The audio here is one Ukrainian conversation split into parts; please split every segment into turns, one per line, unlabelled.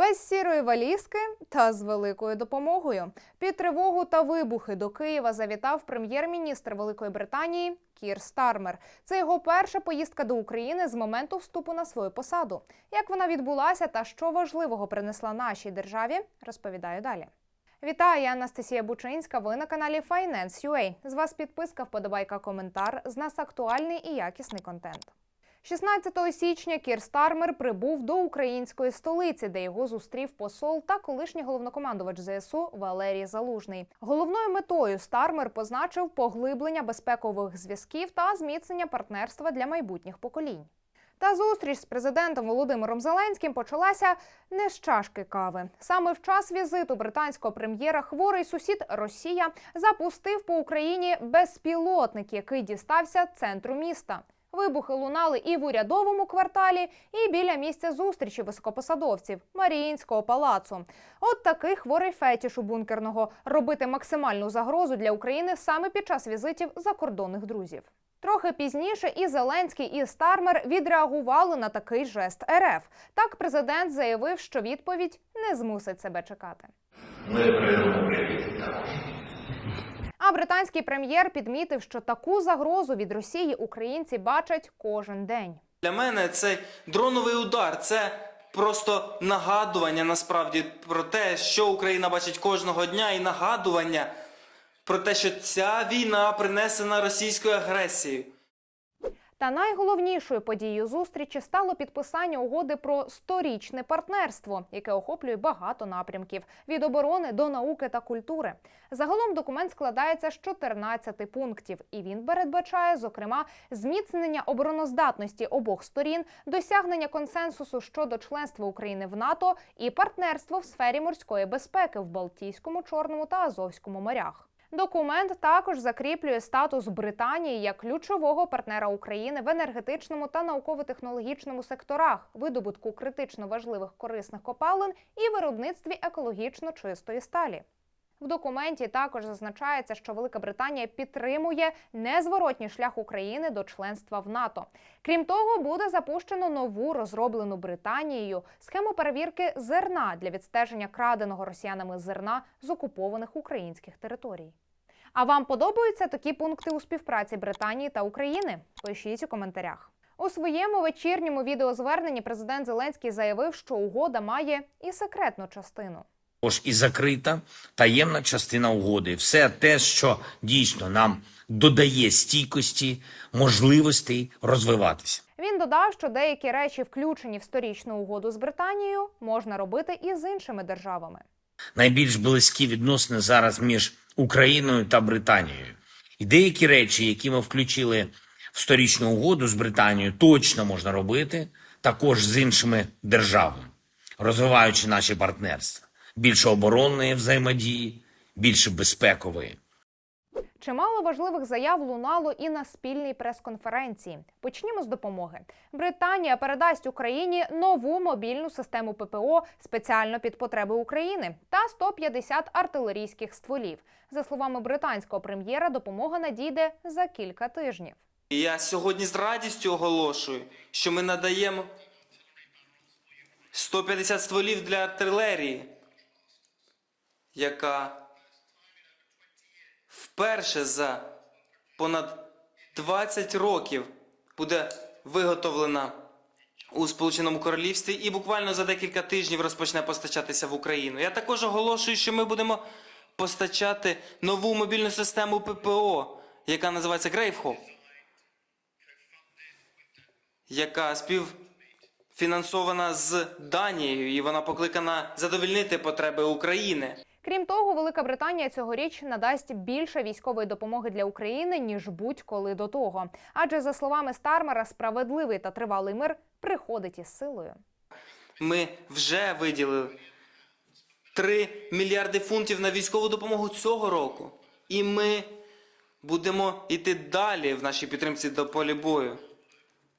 Без сірої валізки та з великою допомогою. Під тривогу та вибухи до Києва завітав прем'єр-міністр Великої Британії Кір Стармер. Це його перша поїздка до України з моменту вступу на свою посаду. Як вона відбулася та що важливого принесла нашій державі, розповідаю далі. Вітаю, я Анастасія Бучинська. Ви на каналі Finance.ua. З вас підписка, вподобайка, коментар. З нас актуальний і якісний контент. 16 січня Кір Стармер прибув до української столиці, де його зустрів посол та колишній головнокомандувач ЗСУ Валерій Залужний. Головною метою Стармер позначив поглиблення безпекових зв'язків та зміцнення партнерства для майбутніх поколінь. Та зустріч з президентом Володимиром Зеленським почалася не з чашки кави. Саме в час візиту британського прем'єра хворий сусід Росія запустив по Україні безпілотник, який дістався центру міста. Вибухи лунали і в урядовому кварталі, і біля місця зустрічі високопосадовців Маріїнського палацу. От такий хворий фетіш у бункерного робити максимальну загрозу для України саме під час візитів закордонних друзів. Трохи пізніше і Зеленський, і Стармер відреагували на такий жест РФ. Так президент заявив, що відповідь не змусить себе чекати.
Ми передамо привіт. Так.
Британський прем'єр підмітив, що таку загрозу від Росії українці бачать кожен день.
Для мене цей дроновий удар це просто нагадування насправді про те, що Україна бачить кожного дня, і нагадування про те, що ця війна принесена російською агресією.
Та найголовнішою подією зустрічі стало підписання угоди про сторічне партнерство, яке охоплює багато напрямків від оборони до науки та культури. Загалом документ складається з 14 пунктів, і він передбачає, зокрема, зміцнення обороноздатності обох сторін, досягнення консенсусу щодо членства України в НАТО і партнерство в сфері морської безпеки в Балтійському, Чорному та Азовському морях. Документ також закріплює статус Британії як ключового партнера України в енергетичному та науково-технологічному секторах, видобутку критично важливих корисних копалин і виробництві екологічно чистої сталі. В документі також зазначається, що Велика Британія підтримує незворотній шлях України до членства в НАТО. Крім того, буде запущено нову розроблену Британією схему перевірки зерна для відстеження краденого росіянами зерна з окупованих українських територій. А вам подобаються такі пункти у співпраці Британії та України? Пишіть у коментарях. У своєму вечірньому відеозверненні президент Зеленський заявив, що угода має і секретну частину.
Також і закрита таємна частина угоди. Все те, що дійсно нам додає стійкості, можливостей розвиватися.
Він додав, що деякі речі, включені в сторічну угоду з Британією, можна робити і з іншими державами.
Найбільш близькі відносини зараз між Україною та Британією. І деякі речі, які ми включили в сторічну угоду з Британією, точно можна робити також з іншими державами, розвиваючи наші партнерства. Більше оборонної взаємодії, більше безпекової.
Чимало важливих заяв лунало і на спільній прес-конференції. Почнімо з допомоги. Британія передасть Україні нову мобільну систему ППО спеціально під потреби України та 150 артилерійських стволів. За словами британського прем'єра, допомога надійде за кілька тижнів.
Я сьогодні з радістю оголошую, що ми надаємо 150 стволів для артилерії, яка вперше за понад 20 років буде виготовлена у Сполученому Королівстві і буквально за декілька тижнів розпочне постачатися в Україну. Я також оголошую, що ми будемо постачати нову мобільну систему ППО, яка називається Грейвхоп яка співфінансована з Данією, і вона покликана задовольнити потреби України.
Крім того, Велика Британія цьогоріч надасть більше військової допомоги для України ніж будь-коли до того. Адже за словами Стармера, справедливий та тривалий мир приходить із силою.
Ми вже виділили 3 мільярди фунтів на військову допомогу цього року. І ми будемо йти далі в нашій підтримці до полі бою.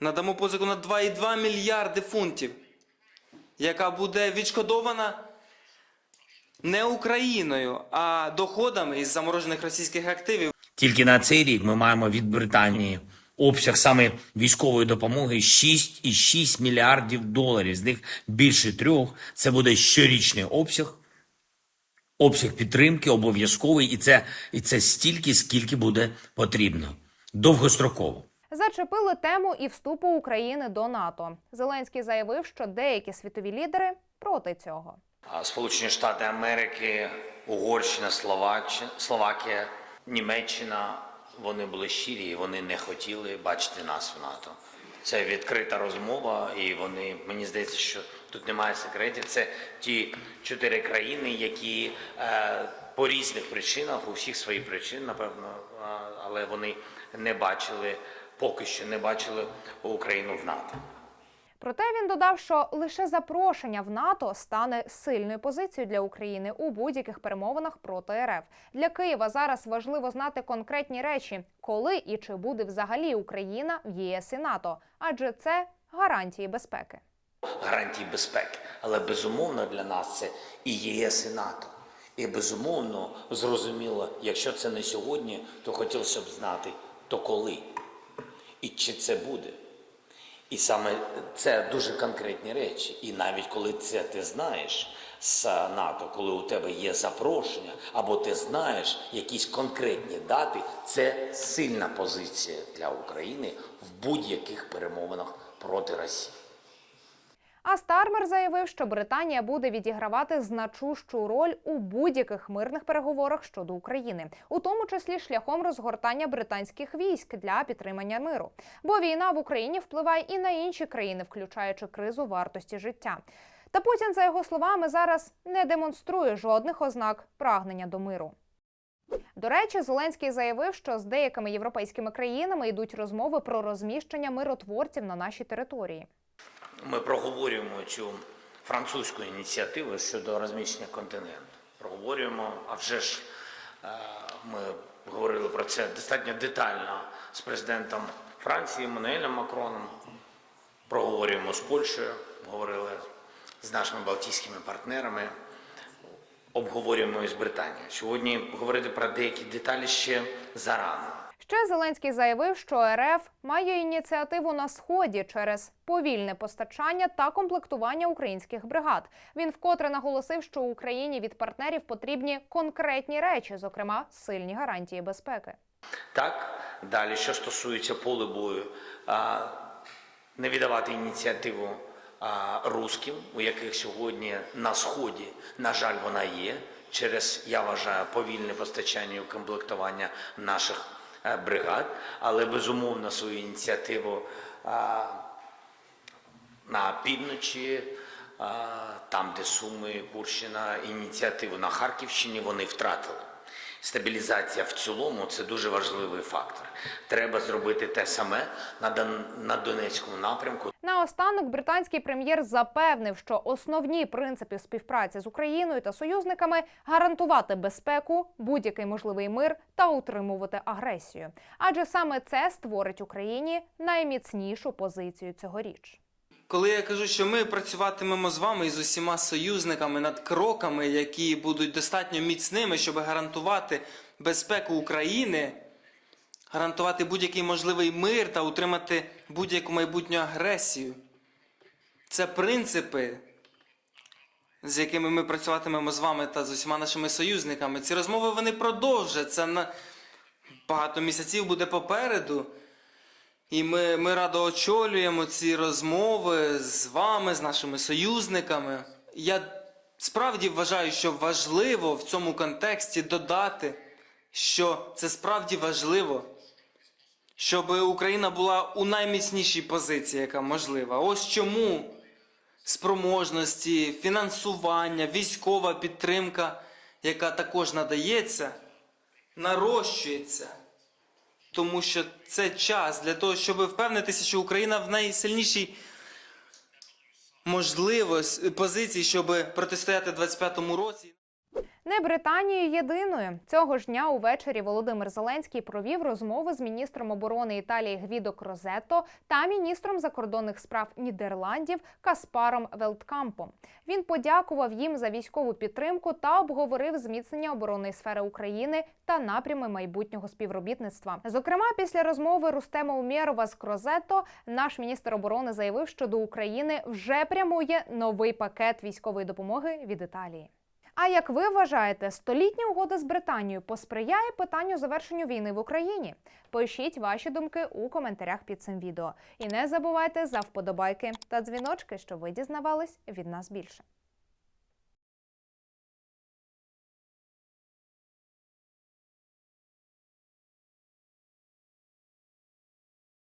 Надамо позику на 2,2 мільярди фунтів, яка буде відшкодована не Україною, а доходами із заморожених російських активів.
Тільки на цей рік ми маємо від Британії Обсяг саме військової допомоги 6,6 мільярдів доларів. З них більше трьох. Це буде щорічний обсяг. Обсяг підтримки обов'язковий, і це, і це стільки, скільки буде потрібно. Довгостроково.
Зачепили тему і вступу України до НАТО. Зеленський заявив, що деякі світові лідери проти цього.
Сполучені Штати Америки, Угорщина, Словакія, Німеччина вони були щирі, і вони не хотіли бачити нас в НАТО. Це відкрита розмова, і вони мені здається, що тут немає секретів. Це ті чотири країни, які е, по різних причинах, у всіх свої причини, напевно, а, але вони не бачили поки що не бачили Україну в НАТО.
Проте він додав, що лише запрошення в НАТО стане сильною позицією для України у будь-яких перемовинах проти РФ. Для Києва зараз важливо знати конкретні речі, коли і чи буде взагалі Україна в ЄС і НАТО, адже це гарантії безпеки.
гарантії безпеки. Але безумовно для нас це і ЄС, і НАТО. І безумовно зрозуміло, якщо це не сьогодні, то хотілося б знати, то коли і чи це буде. І саме це дуже конкретні речі. І навіть коли це ти знаєш з НАТО, коли у тебе є запрошення, або ти знаєш якісь конкретні дати, це сильна позиція для України в будь-яких перемовинах проти Росії.
А Стармер заявив, що Британія буде відігравати значущу роль у будь-яких мирних переговорах щодо України, у тому числі шляхом розгортання британських військ для підтримання миру. Бо війна в Україні впливає і на інші країни, включаючи кризу вартості життя. Та Путін, за його словами, зараз не демонструє жодних ознак прагнення до миру. До речі, Зеленський заявив, що з деякими європейськими країнами йдуть розмови про розміщення миротворців на нашій території.
Ми проговорюємо цю французьку ініціативу щодо розміщення континенту. Проговорюємо, а вже ж е, ми говорили про це достатньо детально з президентом Франції Мануелем Макроном. Проговорюємо з Польщею, говорили з нашими балтійськими партнерами, обговорюємо і з Британією. Сьогодні говорити про деякі деталі ще зарано.
Ще Зеленський заявив, що РФ має ініціативу на сході через повільне постачання та комплектування українських бригад. Він вкотре наголосив, що Україні від партнерів потрібні конкретні речі, зокрема сильні гарантії безпеки.
Так, далі, що стосується поле бою, не віддавати ініціативу русським, у яких сьогодні на сході, на жаль, вона є, через, я вважаю, повільне постачання і укомплектування наших бригад, але безумовно свою ініціативу на півночі, там, де Суми, Курщина, ініціативу на Харківщині вони втратили. Стабілізація в цілому це дуже важливий фактор. Треба зробити те саме на, Дон- на Донецькому напрямку.
Наостанок британський прем'єр запевнив, що основні принципи співпраці з Україною та союзниками гарантувати безпеку, будь-який можливий мир та утримувати агресію. Адже саме це створить Україні найміцнішу позицію цьогоріч.
Коли я кажу, що ми працюватимемо з вами і з усіма союзниками над кроками, які будуть достатньо міцними, щоб гарантувати безпеку України, гарантувати будь-який можливий мир та утримати будь-яку майбутню агресію. Це принципи, з якими ми працюватимемо з вами та з усіма нашими союзниками. Ці розмови вони продовжаться. На багато місяців буде попереду. І ми, ми радо очолюємо ці розмови з вами, з нашими союзниками. Я справді вважаю, що важливо в цьому контексті додати, що це справді важливо, щоб Україна була у найміцнішій позиції, яка можлива. Ось чому спроможності, фінансування, військова підтримка, яка також надається, нарощується. Тому що це час для того, щоб впевнитися, що Україна в найсильнішій можливості позиції, щоб протистояти 25-му році.
Не Британією єдиною цього ж дня увечері Володимир Зеленський провів розмови з міністром оборони Італії Гвідо Крозетто та міністром закордонних справ Нідерландів Каспаром Велткампом. Він подякував їм за військову підтримку та обговорив зміцнення оборонної сфери України та напрями майбутнього співробітництва. Зокрема, після розмови Рустема Умєрова з Крозетто наш міністр оборони заявив, що до України вже прямує новий пакет військової допомоги від Італії. А як ви вважаєте, столітня угода з Британією посприяє питанню завершенню війни в Україні? Пишіть ваші думки у коментарях під цим відео. І не забувайте за вподобайки та дзвіночки, щоб ви дізнавались від нас більше.